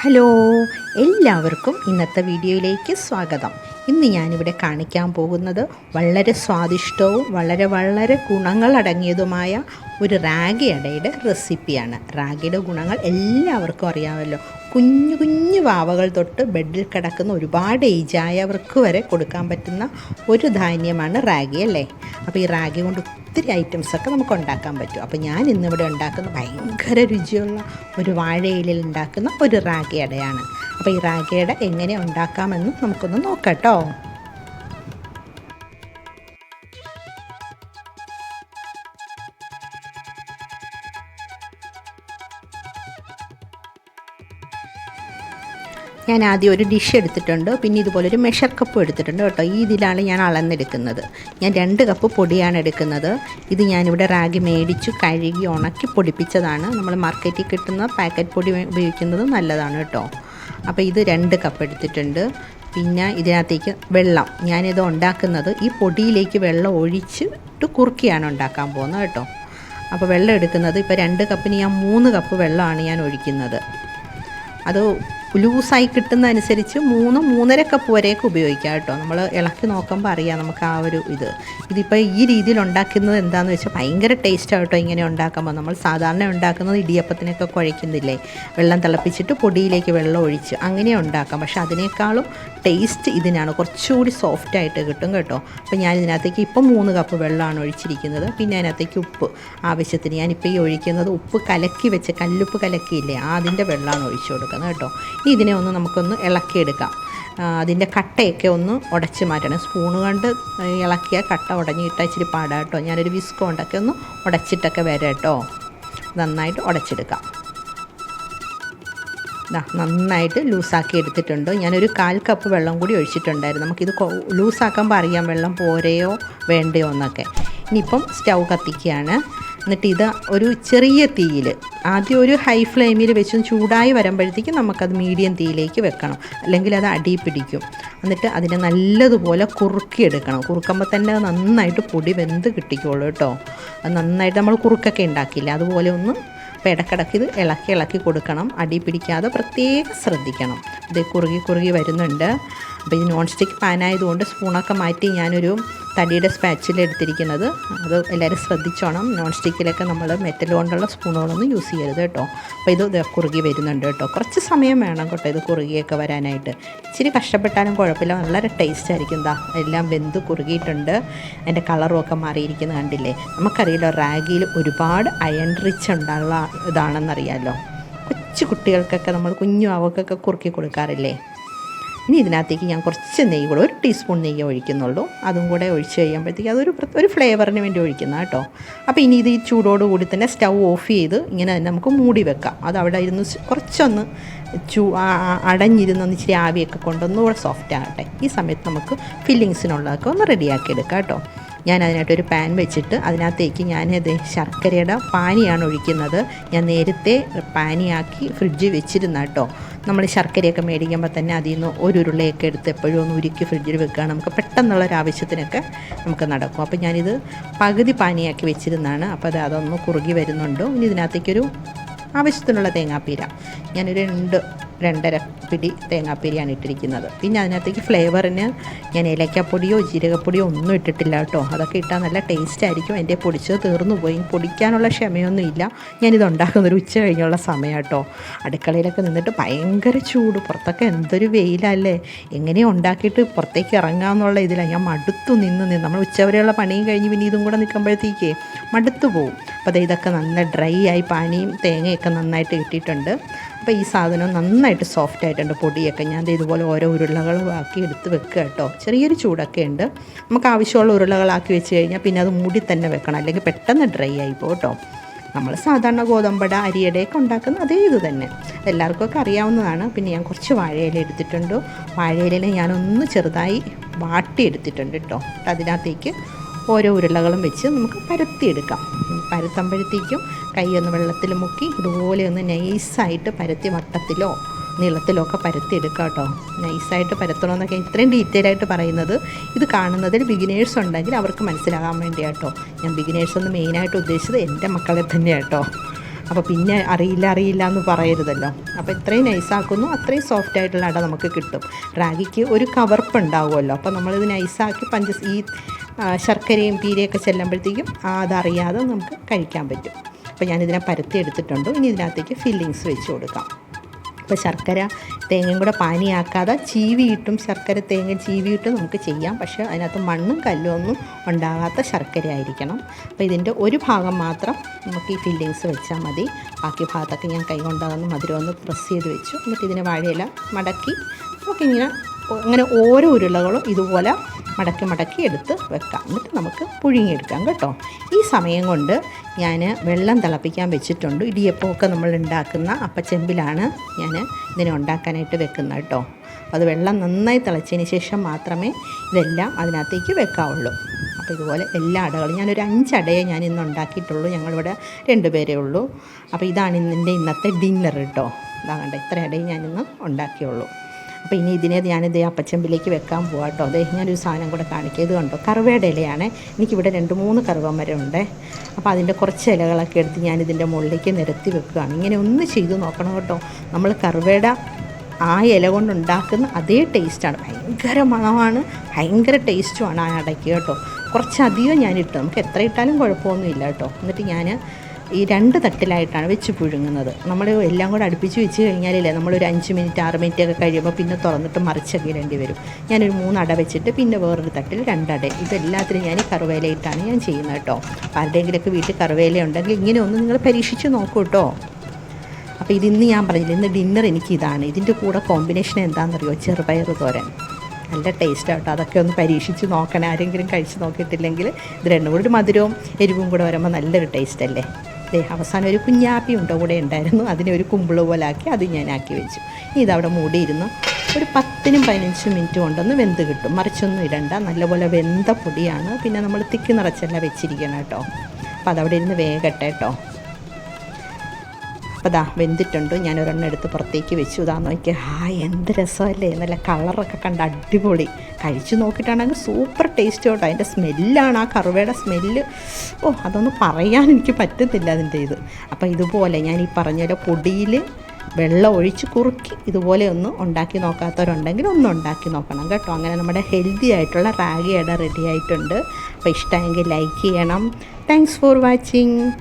Hello എല്ലാവർക്കും ഇന്നത്തെ വീഡിയോയിലേക്ക് സ്വാഗതം. ഇന്ന് ഞാനിവിടെ കാണിക്കാൻ പോകുന്നത് വളരെ സ്വാദിഷ്ടവും വളരെ വളരെ ഗുണങ്ങളടങ്ങിയതുമായ ഒരു റാഗി അടയുടെ റെസിപ്പിയാണ്. റാഗിയുടെ ഗുണങ്ങൾ എല്ലാവർക്കും അറിയാമല്ലോ. കുഞ്ഞു കുഞ്ഞു വാവകൾ തൊട്ട് ബെഡിൽ കിടക്കുന്ന ഒരുപാട് ഏജായവർക്ക് വരെ കൊടുക്കാൻ പറ്റുന്ന ഒരു ധാന്യമാണ് റാഗി അല്ലേ? അപ്പോൾ ഈ റാഗി കൊണ്ട് ഒത്തിരി ഐറ്റംസൊക്കെ നമുക്ക് ഉണ്ടാക്കാൻ പറ്റും. അപ്പോൾ ഞാൻ ഇന്നിവിടെ ഉണ്ടാക്കുന്ന ഭയങ്കര രുചിയുള്ള ഒരു വാഴയിലിൽ ഉണ്ടാക്കുന്ന ഒരു റാഗി അടയാണ്. അപ്പോൾ ഈ റാഗി അട എങ്ങനെ ഉണ്ടാക്കാമെന്ന് നമുക്കൊന്ന് നോക്കാം കേട്ടോ. ഞാൻ ആദ്യം ഒരു ഡിഷ് എടുത്തിട്ടുണ്ട് പിന്നെ ഇതുപോലെ ഒരു മെഷർ കപ്പ് എടുത്തിട്ടുണ്ട് കേട്ടോ. ഈ ഇതിലാണ് ഞാൻ അളന്നെടുക്കുന്നത്. ഞാൻ രണ്ട് കപ്പ് പൊടിയാണ് എടുക്കുന്നത്. ഇത് ഞാനിവിടെ റാഗി മേടിച്ചു കഴുകി ഉണക്കി പൊടിപ്പിച്ചതാണ്. നമ്മൾ മാർക്കറ്റിൽ കിട്ടുന്ന പാക്കറ്റ് പൊടി ഉപയോഗിക്കുന്നത് നല്ലതാണ് കേട്ടോ. അപ്പോൾ ഇത് രണ്ട് കപ്പ് എടുത്തിട്ടുണ്ട്. പിന്നെ ഇതിനകത്തേക്ക് വെള്ളം. ഞാനിത് ഉണ്ടാക്കുന്നത് ഈ പൊടിയിലേക്ക് വെള്ളം ഒഴിച്ചിട്ട് കുറുക്കിയാണ് ഉണ്ടാക്കാൻ പോകുന്നത് കേട്ടോ. അപ്പോൾ വെള്ളം എടുക്കുന്നത് ഇപ്പോൾ രണ്ട് കപ്പിന് ഞാൻ മൂന്ന് കപ്പ് വെള്ളമാണ് ഞാൻ ഒഴിക്കുന്നത്. അത് ലൂസായി കിട്ടുന്ന അനുസരിച്ച് മൂന്ന് മൂന്നര കപ്പ് വരെയൊക്കെ ഉപയോഗിക്കാം കേട്ടോ. നമ്മൾ ഇളക്കി നോക്കുമ്പോൾ അറിയാം നമുക്ക് ആ ഒരു ഇത്. ഇതിപ്പോൾ ഈ രീതിയിൽ ഉണ്ടാക്കുന്നത് എന്താണെന്ന് വെച്ചാൽ ഭയങ്കര ടേസ്റ്റാണ് കേട്ടോ ഇങ്ങനെ ഉണ്ടാക്കുമ്പോൾ നമ്മൾ സാധാരണ ഉണ്ടാക്കുന്നത് ഇടിയപ്പത്തിനൊക്കെ കുഴയ്ക്കുന്നില്ലേ? വെള്ളം തിളപ്പിച്ചിട്ട് പൊടിയിലേക്ക് വെള്ളം ഒഴിച്ച് അങ്ങനെ ഉണ്ടാക്കാം. പക്ഷേ അതിനേക്കാളും ടേസ്റ്റ് ഇതിനാണ്. കുറച്ചുകൂടി സോഫ്റ്റ് ആയിട്ട് കിട്ടും കേട്ടോ. അപ്പോൾ ഞാൻ ഇതിനകത്തേക്ക് ഇപ്പം മൂന്ന് കപ്പ് വെള്ളമാണ് ഒഴിച്ചിരിക്കുന്നത്. പിന്നെ അതിനകത്തേക്ക് ഉപ്പ് ആവശ്യത്തിന്. ഞാനിപ്പോൾ ഈ ഒഴിക്കുന്നത് ഉപ്പ് കലക്കി വെച്ച് കല്ലുപ്പ് കലക്കിയില്ലേ? അതിന്റെ വെള്ളമാണ് ഒഴിച്ചു കൊടുക്കുന്നത് കേട്ടോ. ഇതിനെ ഒന്ന് നമുക്കൊന്ന് ഇളക്കിയെടുക്കാം. അതിന്റെ കട്ടയൊക്കെ ഒന്ന് ഉടച്ച് മാറ്റണം. സ്പൂണ് കൊണ്ട് ഇളക്കിയ കട്ട ഉടഞ്ഞിട്ട് ഇച്ചിരി പാടാം കേട്ടോ. ഞാനൊരു വിസ്ക് കൊണ്ടൊക്കെ ഒന്ന് ഉടച്ചിട്ടൊക്കെ വരാം കേട്ടോ. നന്നായിട്ട് ഉടച്ചെടുക്കാം. നന്നായിട്ട് ലൂസാക്കി എടുത്തിട്ടുണ്ട്. ഞാനൊരു കാൽ കപ്പ് വെള്ളം കൂടി ഒഴിച്ചിട്ടുണ്ടായിരുന്നു. നമുക്കിത് ലൂസാക്കുമ്പോൾ അറിയാം വെള്ളം പോരെയോ വേണ്ടയോ എന്നൊക്കെ. ഇനിയിപ്പം സ്റ്റൗ കത്തിക്കുകയാണ്. എന്നിട്ട് ഇത് ഒരു ചെറിയ തീയിൽ ആദ്യം ഒരു ഹൈ ഫ്ലെയിമിൽ വെച്ച് ചൂടായി വരുമ്പോഴത്തേക്കും നമുക്കത് മീഡിയം തീയിലേക്ക് വെക്കണം. അല്ലെങ്കിൽ അത് അടി പിടിക്കും. എന്നിട്ട് അതിനെ നല്ലതുപോലെ കുറുക്കിയെടുക്കണം. കുറുക്കുമ്പോൾ തന്നെ നന്നായിട്ട് പൊടി വെന്ത് കിട്ടിക്കോളൂ കേട്ടോ. അത് നന്നായിട്ട് നമ്മൾ കുറുക്കൊക്കെ ഉണ്ടാക്കില്ല അതുപോലെ ഒന്ന് അപ്പോൾ ഇടക്കിടക്ക് ഇത് ഇളക്കി ഇളക്കി കൊടുക്കണം. അടി പിടിക്കാതെ പ്രത്യേകം ശ്രദ്ധിക്കണം. ഇത് കുറുകി കുറുകി വരുന്നുണ്ട്. അപ്പോൾ ഇത് നോൺ സ്റ്റിക്ക് പാനായതുകൊണ്ട് സ്പൂണൊക്കെ മാറ്റി ഞാനൊരു തടിയുടെ സ്പാച്ചിൽ എടുത്തിരിക്കുന്നത്. അത് എല്ലാവരും ശ്രദ്ധിച്ചോണം. നോൺ സ്റ്റിക്കിലൊക്കെ നമ്മൾ മെറ്റൽ കൊണ്ടുള്ള സ്പൂണുകളൊന്നും യൂസ് ചെയ്യരുത് കേട്ടോ. അപ്പോൾ ഇത് കുറുകി വരുന്നുണ്ട് കേട്ടോ. കുറച്ച് സമയം വേണം കേട്ടോ ഇത് കുറുകിയൊക്കെ വരാനായിട്ട്. ഇച്ചിരി കഷ്ടപ്പെട്ടാലും കുഴപ്പമില്ല. വളരെ ടേസ്റ്റ് ആയിരിക്കും. എന്താ എല്ലാം വെന്ത് കുറുകിയിട്ടുണ്ട്. അതിന്റെ കളറും ഒക്കെ മാറിയിരിക്കുന്നത് കണ്ടില്ലേ? നമുക്കറിയാലോ റാഗിയിൽ ഒരുപാട് അയൺ റിച്ച് ഉണ്ടാകുന്ന ഇതാണെന്നറിയാമല്ലോ കൊച്ചു കുട്ടികൾക്കൊക്കെ നമ്മൾ കുഞ്ഞു അവക്കൊക്കെ കുറുക്കി കൊടുക്കാറില്ലേ? ഇനി ഇതിനകത്തേക്ക് ഞാൻ കുറച്ച് നെയ്യ് കൂടെ ഒരു ടീസ്പൂൺ നെയ്യ് ഒഴിക്കുന്നുള്ളൂ. അതും കൂടെ ഒഴിച്ച് കഴിയുമ്പോഴത്തേക്ക് അതൊരു ഒരു ഫ്ലേവറിന് വേണ്ടി ഒഴിക്കുന്ന കേട്ടോ. അപ്പോൾ ഇനി ഇത് ഈ ചൂടോടുകൂടി തന്നെ സ്റ്റൗ ഓഫ് ചെയ്ത് ഇങ്ങനെ തന്നെ നമുക്ക് മൂടി വെക്കാം. അത് അവിടെ ഇരുന്ന് കുറച്ചൊന്ന് ചൂ അടഞ്ഞിരുന്നൊന്ന് ഇച്ചിരി ആവിയൊക്കെ കൊണ്ടൊന്നുകൂടെ സോഫ്റ്റ് ആകട്ടെ. ഈ സമയത്ത് നമുക്ക് ഫില്ലിങ്സിനുള്ളതൊക്കെ ഒന്ന് റെഡിയാക്കി എടുക്കാം കേട്ടോ. ഞാൻ അതിനായിട്ടൊരു പാൻ വെച്ചിട്ട് അതിനകത്തേക്ക് ഞാൻ ശർക്കരയുടെ പാനിയാണ് ഒഴിക്കുന്നത്. ഞാൻ നേരത്തെ പാനിയാക്കി ഫ്രിഡ്ജ് വെച്ചിരുന്ന കേട്ടോ നമ്മൾ ശർക്കരയൊക്കെ മേടിക്കുമ്പോൾ തന്നെ അതിൽ നിന്ന് ഒരു ഉരുളയൊക്കെ എടുത്ത് എപ്പോഴും ഒന്ന് ഉരുക്കി ഫ്രിഡ്ജിൽ വെക്കുകയാണ്. നമുക്ക് പെട്ടെന്നുള്ള ഒരു നമുക്ക് നടക്കും. അപ്പോൾ ഞാനിത് പകുതി പാനിയാക്കി വെച്ചിരുന്നതാണ്. അപ്പോൾ അത് അതൊന്ന് കുറുകി വരുന്നുണ്ടോ. ഇനി ഇതിനകത്തേക്കൊരു ആവശ്യത്തിനുള്ള തേങ്ങാപ്പീര. ഞാനൊരു രണ്ട് രണ്ടര പിടി തേങ്ങാപ്പിരിയാണ് ഇട്ടിരിക്കുന്നത്. പിന്നെ അതിനകത്തേക്ക് ഫ്ലേവറിന് ഞാൻ ഏലക്കാപ്പൊടിയോ ജീരകപ്പൊടിയോ ഒന്നും ഇട്ടിട്ടില്ല കേട്ടോ. അതൊക്കെ ഇട്ടാൽ നല്ല ടേസ്റ്റ് ആയിരിക്കും. എന്റെ പൊടിച്ചത് തീർന്നു പോയി. പൊടിക്കാനുള്ള ക്ഷമയൊന്നും ഇല്ല. ഞാനിത് ഉണ്ടാക്കുന്ന ഒരു ഉച്ച കഴിഞ്ഞുള്ള സമയം കേട്ടോ. അടുക്കളയിലൊക്കെ നിന്നിട്ട് ഭയങ്കര ചൂട്. പുറത്തൊക്കെ എന്തൊരു വെയിലല്ലേ. എങ്ങനെയാണ് ഉണ്ടാക്കിയിട്ട് പുറത്തേക്ക് ഇറങ്ങാമെന്നുള്ള ഇതിലാണ് ഞാൻ മടുത്തു നിന്ന് നിന്ന്. നമ്മൾ ഉച്ചവരെയുള്ള പണിയും കഴിഞ്ഞ് പിന്നെ ഇതും കൂടെ നിൽക്കുമ്പോഴത്തേക്ക് മടുത്തു പോകും അപ്പോൾ ഇതൊക്കെ നല്ല ഡ്രൈ ആയി പാനിയും തേങ്ങയൊക്കെ നന്നായിട്ട് കിട്ടിയിട്ടുണ്ട്. അപ്പോൾ ഈ സാധനം നന്നായിട്ട് സോഫ്റ്റ് ആയിട്ടുണ്ട്. പൊടിയൊക്കെ ഞാൻ ഇതുപോലെ ഓരോ ഉരുളകളാക്കി എടുത്ത് വെക്കുക കേട്ടോ. ചെറിയൊരു ചൂടൊക്കെ ഉണ്ട്. നമുക്ക് ആവശ്യമുള്ള ഉരുളകളാക്കി വെച്ച് കഴിഞ്ഞാൽ പിന്നെ അത് മൂടി തന്നെ വെക്കണം. അല്ലെങ്കിൽ പെട്ടെന്ന് ഡ്രൈ ആയി കേട്ടോ. നമ്മൾ സാധാരണ ഗോതമ്പട അരിയടയൊക്കെ ഉണ്ടാക്കുന്ന അതേ ഇത് തന്നെ. എല്ലാവർക്കൊക്കെ അറിയാവുന്നതാണ്. പിന്നെ ഞാൻ കുറച്ച് വാഴയില എടുത്തിട്ടുണ്ട്. വാഴയില ഞാനൊന്ന് ചെറുതായി വാട്ടി എടുത്തിട്ടുണ്ട് കേട്ടോ. അതിനകത്തേക്ക് ഓരോ ഉരുളകളും വെച്ച് നമുക്ക് പരത്തിയെടുക്കാം. പരത്തുമ്പോഴത്തേക്കും കൈ ഒന്ന് വെള്ളത്തിൽ മുക്കി ഇതുപോലെ ഒന്ന് നൈസായിട്ട് പരത്തി വട്ടത്തിലോ നീളത്തിലോ ഒക്കെ പരത്തിയെടുക്കുക കേട്ടോ. നൈസായിട്ട് പരത്തണമെന്നൊക്കെ ഇത്രയും ഡീറ്റെയിൽ ആയിട്ട് പറയുന്നത് ഇത് കാണുന്നതിൽ ബിഗിനേഴ്സ് ഉണ്ടെങ്കിൽ അവർക്ക് മനസ്സിലാകാൻ വേണ്ടിയാട്ടോ ഞാൻ ബിഗിനേഴ്സ് ഒന്ന് മെയിനായിട്ട് ഉദ്ദേശിച്ചത് എന്റെ മക്കളെ തന്നെ കേട്ടോ. അപ്പോൾ പിന്നെ അറിയില്ല അറിയില്ല എന്ന് പറയരുതല്ലോ. അപ്പോൾ ഇത്രയും നൈസാക്കുന്നു അത്രയും സോഫ്റ്റ് ആയിട്ടുള്ള അട നമുക്ക് കിട്ടും. റാഗിക്ക് ഒരു കവർപ്പ് ഉണ്ടാവുമല്ലോ. അപ്പോൾ നമ്മളിത് നൈസാക്കി പഞ്ച ഈ ശർക്കരയും പീരയൊക്കെ ചെല്ലുമ്പോഴത്തേക്കും അതറിയാതെ നമുക്ക് കഴിക്കാൻ പറ്റും. അപ്പോൾ ഞാനിതിനെ പരത്തി എടുത്തിട്ടുണ്ട്. ഇനി ഇതിനകത്തേക്ക് ഫില്ലിങ്സ് വെച്ച് കൊടുക്കാം. ഇപ്പോൾ ശർക്കര തേങ്ങയും കൂടെ പാനിയാക്കാതെ ചീവിയിട്ടും ശർക്കര തേങ്ങ ചീവിയിട്ടും നമുക്ക് ചെയ്യാം. പക്ഷേ അതിനകത്ത് മണ്ണും കല്ലും ഒന്നും ഉണ്ടാകാത്ത ശർക്കര ആയിരിക്കണം. അപ്പോൾ ഇതിന്റെ ഒരു ഭാഗം മാത്രം നമുക്ക് ഈ ഫില്ലിങ്സ് വെച്ചാൽ മതി. ബാക്കി ഭാഗത്തൊക്കെ ഞാൻ കൈ കൊണ്ടതൊന്ന് മധുരം ഒന്ന് പ്രസ് ചെയ്ത് വെച്ചു. എന്നിട്ട് ഇതിനെ വാഴയില മടക്കി നമുക്കിങ്ങനെ അങ്ങനെ ഓരോ ഉരുളകളും ഇതുപോലെ മടക്കി മടക്കി എടുത്ത് വെക്കാം. എന്നിട്ട് നമുക്ക് പുഴുങ്ങിയെടുക്കാം കേട്ടോ. ഈ സമയം കൊണ്ട് ഞാൻ വെള്ളം തിളപ്പിക്കാൻ വെച്ചിട്ടുണ്ട്. ഇടിയപ്പമൊക്കെ നമ്മൾ ഉണ്ടാക്കുന്ന അപ്പച്ചെമ്പിലാണ് ഞാൻ ഇതിനെ ഉണ്ടാക്കാനായിട്ട് വെക്കുന്നത് കേട്ടോ. അത് വെള്ളം നന്നായി തിളച്ചതിന് ശേഷം മാത്രമേ ഇതെല്ലാം അതിനകത്തേക്ക് വെക്കാവുള്ളൂ. അപ്പോൾ ഇതുപോലെ എല്ലാ അടകളും ഞാനൊരു അഞ്ചടയെ ഞാൻ ഇന്ന് ഉണ്ടാക്കിയിട്ടുള്ളൂ. ഞങ്ങളിവിടെ രണ്ട് പേരേ ഉള്ളൂ. അപ്പോൾ ഇതാണ് ഇന്നിന്റെ ഇന്നത്തെ ഡിന്നർ കേട്ടോ. ഇതാ കണ്ട ഇത്ര അടയും ഞാനിന്ന് ഉണ്ടാക്കിയുള്ളൂ. അപ്പോൾ ഇനി ഇതിനെ ഞാനിത് അപ്പച്ചമ്പിലേക്ക് വെക്കാൻ പോകാം കേട്ടോ അതെ ഞാനൊരു സാധനം കൂടെ കാണിക്കുക ഇത് കണ്ടോ? കറുവയുടെ ഇലയാണ്. എനിക്കിവിടെ രണ്ട് മൂന്ന് കറുവ ഉണ്ട്. അപ്പോൾ അതിന്റെ കുറച്ച് ഇലകളൊക്കെ എടുത്ത് ഞാനിതിന്റെ മുകളിലേക്ക് നിരത്തി വെക്കുകയാണ്. ഇങ്ങനെ ഒന്ന് ചെയ്തു നോക്കണം കേട്ടോ. നമ്മൾ കറുവയുടെ ആ ഇല കൊണ്ടുണ്ടാക്കുന്ന അതേ ടേസ്റ്റാണ്. ഭയങ്കര മണമാണ്. ഭയങ്കര ടേസ്റ്റുമാണ് ആ അടയ്ക്ക് കേട്ടോ. കുറച്ചധികം ഞാനിട്ടു നമുക്ക് എത്ര ഇട്ടാലും കുഴപ്പമൊന്നുമില്ല കേട്ടോ. എന്നിട്ട് ഞാൻ ഈ രണ്ട് തട്ടിലായിട്ടാണ് വെച്ച് പുഴുങ്ങുന്നത്. നമ്മൾ എല്ലാം കൂടെ അടുപ്പിച്ച് വെച്ച് കഴിഞ്ഞാലല്ലേ നമ്മളൊരു അഞ്ച് മിനിറ്റ് ആറ് മിനിറ്റ് ഒക്കെ കഴിയുമ്പോൾ പിന്നെ തുറന്നിട്ട് മറിച്ചൊക്കെ ഇടേണ്ടി വരും. ഞാനൊരു മൂന്നട വെച്ചിട്ട് പിന്നെ വേറൊരു തട്ടിൽ രണ്ടട. ഇതെല്ലാത്തിനും ഞാൻ കറുവേലയിട്ടാണ് ഞാൻ ചെയ്യുന്നത് കേട്ടോ. ആരുടെയെങ്കിലൊക്കെ വീട്ടിൽ കറുവേല ഉണ്ടെങ്കിൽ ഇങ്ങനെ ഒന്ന് നിങ്ങൾ പരീക്ഷിച്ച് നോക്കൂ കേട്ടോ. അപ്പോൾ ഇതിന്ന് ഞാൻ പറഞ്ഞില്ല ഇന്ന് ഡിന്നർ എനിക്ക് ഇതാണ് ഇതിന്റെ കൂടെ കോമ്പിനേഷൻ എന്താണെന്നറിയോ? ചെറുപയർ തോരൻ. നല്ല ടേസ്റ്റ് ആട്ടോ അതൊക്കെ ഒന്ന് പരീക്ഷിച്ച് നോക്കണം. ആരെങ്കിലും കഴിച്ച് നോക്കിയിട്ടില്ലെങ്കിൽ ഇത് രണ്ടും കൂടി ഒരു മധുരവും എരിവും കൂടെ വരുമ്പോൾ നല്ലൊരു ടേസ്റ്റ് അല്ലേ? അവസാനം ഒരു കുഞ്ഞാപ്പി ഉണ്ട കൂടെ ഉണ്ടായിരുന്നു. അതിനെ ഒരു കുമ്പിൾ പോലെ ആക്കി അത് ആക്കി വെച്ചു. ഇതവിടെ മൂടിയിരുന്നു. ഒരു പത്തിനും പതിനഞ്ചും മിനിറ്റ് കൊണ്ടൊന്ന് വെന്ത് കിട്ടും. മറിച്ചൊന്നും ഇടണ്ട. നല്ലപോലെ വെന്ത പൊടിയാണ്. പിന്നെ നമ്മൾ തിക്കി നിറച്ചല്ല വെച്ചിരിക്കണം കേട്ടോ. അപ്പോൾ അതവിടെ ഇരുന്ന് വേഗട്ടെ കേട്ടോ. അപ്പോൾ ദാ വെന്തിട്ടുണ്ട്. ഞാൻ ഒരെണ്ണം എടുത്ത് പുറത്തേക്ക് വെച്ചു. ഇതാ നോക്കി ആ എന്ത് രസമല്ലേ. നല്ല കളറൊക്കെ കണ്ട് അടിപൊളി. കഴിച്ചു നോക്കിയിട്ടാണെങ്കിൽ സൂപ്പർ ടേസ്റ്റ് കേട്ടോ. അതിന്റെ സ്മെല്ലാണ് ആ കറുവയുടെ സ്മെല്ല്. ഓ അതൊന്നും പറയാൻ എനിക്ക് പറ്റത്തില്ല അതിന്റെ ഇത്. അപ്പോൾ ഇതുപോലെ ഞാൻ ഈ പറഞ്ഞ പൊടിയിൽ വെള്ളം ഒഴിച്ച് കുറുക്കി ഇതുപോലെ ഒന്ന് ഉണ്ടാക്കി നോക്കാത്തവരുണ്ടെങ്കിൽ ഒന്ന് ഉണ്ടാക്കി നോക്കണം കേട്ടോ. അങ്ങനെ നമ്മുടെ ഹെൽത്തി ആയിട്ടുള്ള റാഗി അട റെഡി ആയിട്ടുണ്ട്. അപ്പോൾ ഇഷ്ടമെങ്കിൽ ലൈക്ക് ചെയ്യണം. Thanks for watching